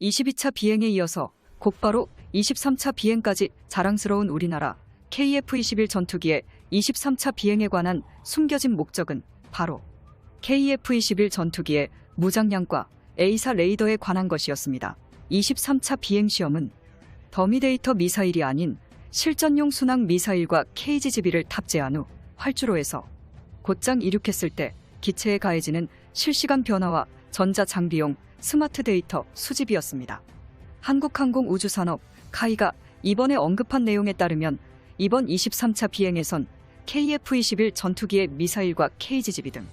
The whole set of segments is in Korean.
22차 비행에 이어서 곧바로 23차 비행까지 자랑스러운 우리나라 KF-21 전투기의 23차 비행에 관한 숨겨진 목적은 바로 KF-21 전투기의 무장량과 A사 레이더에 관한 것이었습니다. 23차 비행 시험은 더미데이터 미사일이 아닌 실전용 순항 미사일과 KGB를 탑재한 후 활주로에서 곧장 이륙했을 때 기체에 가해지는 실시간 변화와 전자 장비용 스마트 데이터 수집이었습니다. 한국항공우주산업 카이가 이번에 언급한 내용에 따르면 이번 23차 비행에선 KF-21 전투기의 미사일과 KGB 등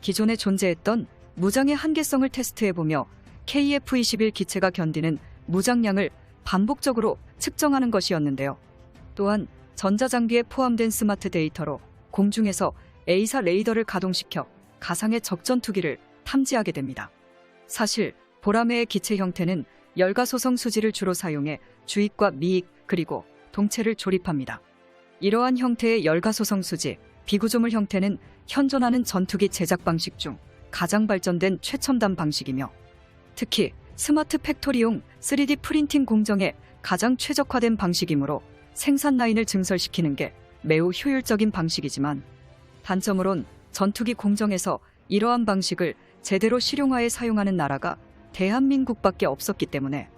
기존에 존재했던 무장의 한계성을 테스트해보며 KF-21 기체가 견디는 무장량을 반복적으로 측정하는 것이었는데요. 또한 전자장비에 포함된 스마트 데이터로 공중에서 A사 레이더를 가동시켜 가상의 적전투기를 탐지하게 됩니다. 사실 보라매의 기체 형태는 열가소성 수지를 주로 사용해 주입과 미익 그리고 동체를 조립합니다. 이러한 형태의 열가소성 수지, 비구조물 형태는 현존하는 전투기 제작 방식 중 가장 발전된 최첨단 방식이며 특히 스마트 팩토리용 3D 프린팅 공정에 가장 최적화된 방식이므로 생산 라인을 증설시키는 게 매우 효율적인 방식이지만 단점으론 전투기 공정에서 이러한 방식을 제대로 실용화해 사용하는 나라가 대한민국밖에 없었기 때문에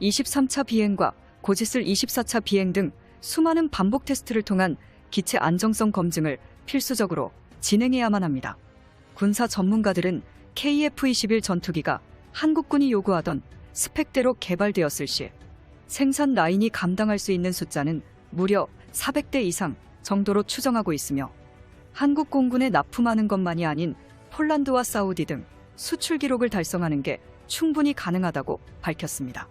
23차 비행과 고지슬 24차 비행 등 수많은 반복 테스트를 통한 기체 안정성 검증을 필수적으로 진행해야만 합니다. 군사 전문가들은 KF-21 전투기가 한국군이 요구하던 스펙대로 개발되었을 시 생산 라인이 감당할 수 있는 숫자는 무려 400대 이상 정도로 추정하고 있으며 한국 공군에 납품하는 것만이 아닌 폴란드와 사우디 등 수출 기록을 달성하는 게 충분히 가능하다고 밝혔습니다.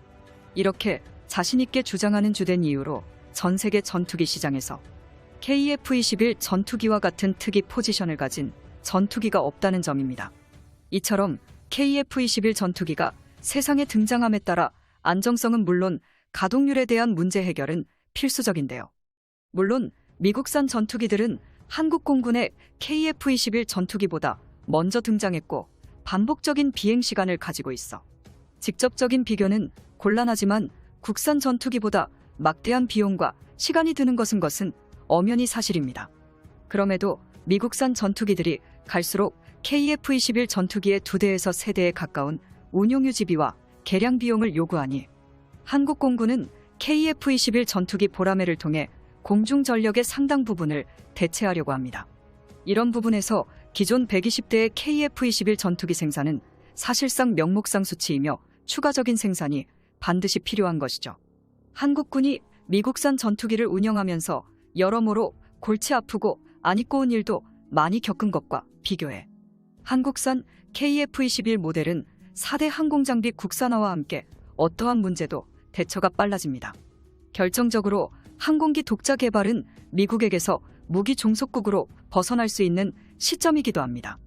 이렇게 자신있게 주장하는 주된 이유로 전 세계 전투기 시장에서 KF-21 전투기와 같은 특이 포지션을 가진 전투기가 없다는 점입니다. 이처럼 KF-21 전투기가 세상에 등장함에 따라 안정성은 물론 가동률에 대한 문제 해결은 필수적인데요. 물론 미국산 전투기들은 한국 공군의 KF-21 전투기보다 먼저 등장했고 반복적인 비행 시간을 가지고 있어 직접적인 비교는 곤란하지만 국산 전투기보다 막대한 비용과 시간이 드는 것은 것은 엄연히 사실입니다. 그럼에도 미국산 전투기들이 갈수록 KF-21 전투기의 두 대에서 세 대에 가까운 운용 유지비와 개량 비용을 요구하니 한국 공군은 KF-21 전투기 보라매를 통해 공중 전력의 상당 부분을 대체하려고 합니다. 이런 부분에서 기존 120대의 KF-21 전투기 생산은 사실상 명목상 수치이며 추가적인 생산이 반드시 필요한 것이죠. 한국군이 미국산 전투기를 운영하면서 여러모로 골치 아프고 안 입고 온 일도 많이 겪은 것과 비교해 한국산 KF-21 모델은 4대 항공장비 국산화와 함께 어떠한 문제도 대처가 빨라집니다. 결정적으로 항공기 독자 개발은 미국에게서 무기 종속국으로 벗어날 수 있는 시점이기도 합니다.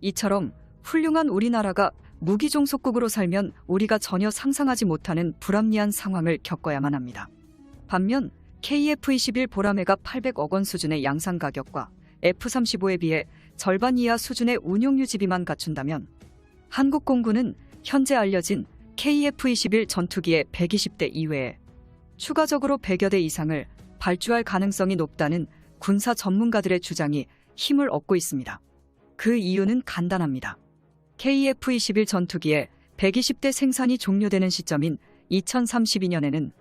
이처럼 훌륭한 우리나라가 무기 종속국으로 살면 우리가 전혀 상상하지 못하는 불합리한 상황을 겪어야만 합니다. 반면 KF-21 보라매가 800억 원 수준의 양산 가격과 F-35에 비해 절반 이하 수준의 운용 유지비만 갖춘다면 한국 공군은 현재 알려진 KF-21 전투기의 120대 이외에 추가적으로 100여 대 이상을 발주할 가능성이 높다는 군사 전문가들의 주장이 힘을 얻고 있습니다. 그 이유는 간단합니다. KF-21 전투기의 120대 생산이 종료되는 시점인 2032년에는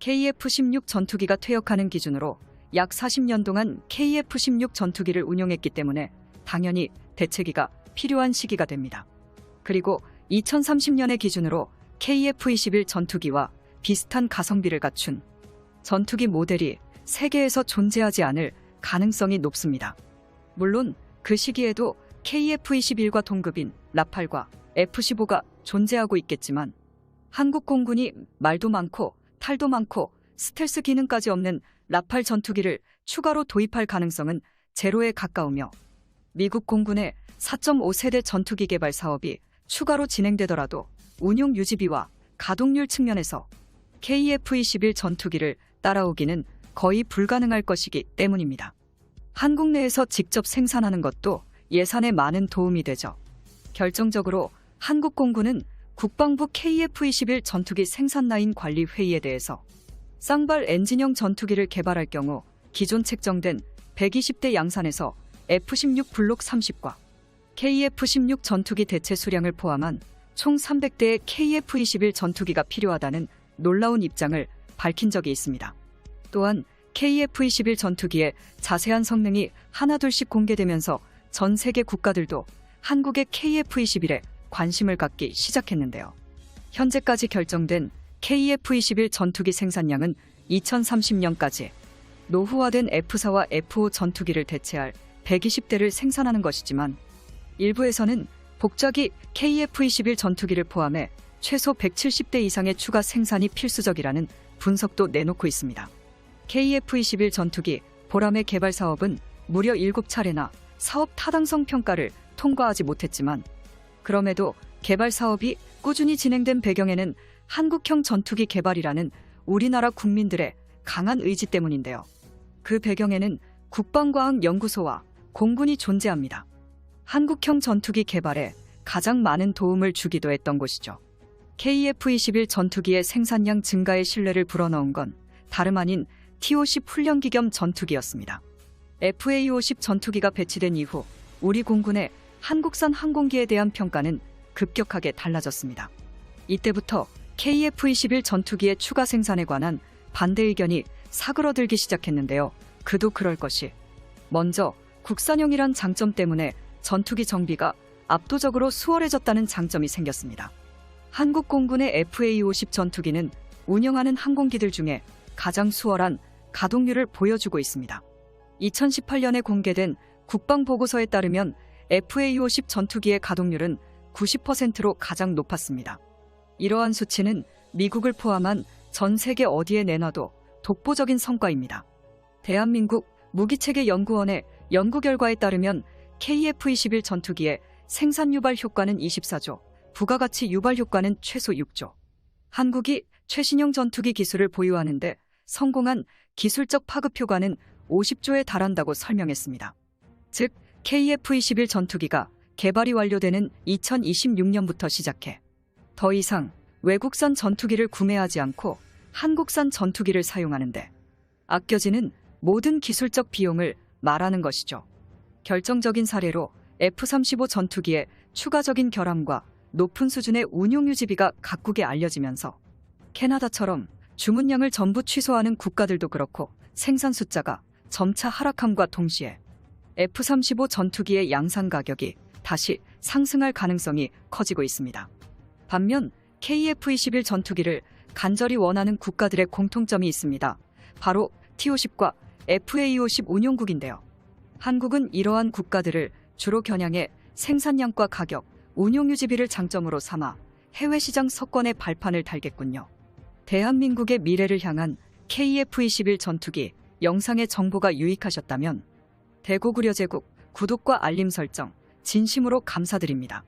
KF-16 전투기가 퇴역하는 기준으로 약 40년 동안 KF-16 전투기를 운용했기 때문에 당연히 대체기가 필요한 시기가 됩니다. 그리고 2030년의 기준으로 KF-21 전투기와 비슷한 가성비를 갖춘 전투기 모델이 세계에서 존재하지 않을 가능성이 높습니다. 물론 그 시기에도 KF-21과 동급인 라팔과 F-15가 존재하고 있겠지만 한국 공군이 말도 많고 탈도 많고 스텔스 기능까지 없는 라팔 전투기를 추가로 도입할 가능성은 제로에 가까우며 미국 공군의 4.5세대 전투기 개발 사업이 추가로 진행되더라도 운용 유지비와 가동률 측면에서 KF-21 전투기를 따라오기는 거의 불가능할 것이기 때문입니다. 한국 내에서 직접 생산하는 것도 예산에 많은 도움이 되죠. 결정적으로 한국 공군은 국방부 KF-21 전투기 생산 라인 관리 회의에 대해서 쌍발 엔진형 전투기를 개발할 경우 기존 책정된 120대 양산에서 F-16 블록 30과 KF-16 전투기 대체 수량을 포함한 총 300대의 KF-21 전투기가 필요하다는 놀라운 입장을 밝힌 적이 있습니다. 또한 KF-21 전투기의 자세한 성능이 하나둘씩 공개되면서 전 세계 국가들도 한국의 KF-21에 관심을 갖기 시작했는데요. 현재까지 결정된 KF-21 전투기 생산량은 2030년까지 노후화된 F4와 F5 전투기를 대체할 120대를 생산하는 것이지만 일부에서는 복자기 KF-21 전투기를 포함해 최소 170대 이상의 추가 생산이 필수적이라는 분석도 내놓고 있습니다. KF-21 전투기 보람의 개발 사업은 무려 7차례나 사업 타당성 평가를 통과하지 못했지만 그럼에도 개발 사업이 꾸준히 진행된 배경에는 한국형 전투기 개발이라는 우리나라 국민들의 강한 의지 때문인데요. 그 배경에는 국방과학연구소와 공군이 존재합니다. 한국형 전투기 개발에 가장 많은 도움을 주기도 했던 곳이죠. KF-21 전투기의 생산량 증가에 신뢰를 불어넣은 건 다름 아닌 T-50 훈련기 겸 전투기였습니다. FA-50 전투기가 배치된 이후 우리 공군의 한국산 항공기에 대한 평가는 급격하게 달라졌습니다. 이때부터 KF-21 전투기의 추가 생산에 관한 반대 의견이 사그러들기 시작했는데요. 그도 그럴 것이. 먼저 국산형이란 장점 때문에 전투기 정비가 압도적으로 수월해졌다는 장점이 생겼습니다. 한국 공군의 FA-50 전투기는 운영하는 항공기들 중에 가장 수월한 가동률을 보여주고 있습니다. 2018년에 공개된 국방보고서에 따르면 FA-50 전투기의 가동률은 90%로 가장 높았습니다. 이러한 수치는 미국을 포함한 전 세계 어디에 내놔도 독보적인 성과입니다. 대한민국 무기체계 연구원의 연구 결과에 따르면 KF-21 전투기의 생산 유발 효과는 24조, 부가가치 유발 효과는 최소 6조. 한국이 최신형 전투기 기술을 보유하는데 성공한 기술적 파급 효과는 50조에 달한다고 설명했습니다. 즉, KF-21 전투기가 개발이 완료되는 2026년부터 시작해 더 이상 외국산 전투기를 구매하지 않고 한국산 전투기를 사용하는데 아껴지는 모든 기술적 비용을 말하는 것이죠. 결정적인 사례로 F-35 전투기의 추가적인 결함과 높은 수준의 운용 유지비가 각국에 알려지면서 캐나다처럼 주문량을 전부 취소하는 국가들도 그렇고 생산 숫자가 점차 하락함과 동시에 F-35 전투기의 양산 가격이 다시 상승할 가능성이 커지고 있습니다. 반면 KF-21 전투기를 간절히 원하는 국가들의 공통점이 있습니다. 바로 T-50과 FA-50 운용국인데요. 한국은 이러한 국가들을 주로 겨냥해 생산량과 가격, 운용 유지비를 장점으로 삼아 해외 시장 석권의 발판을 달겠군요. 대한민국의 미래를 향한 KF-21 전투기 영상의 정보가 유익하셨다면 대구구려 제국 구독과 알림 설정 진심으로 감사드립니다.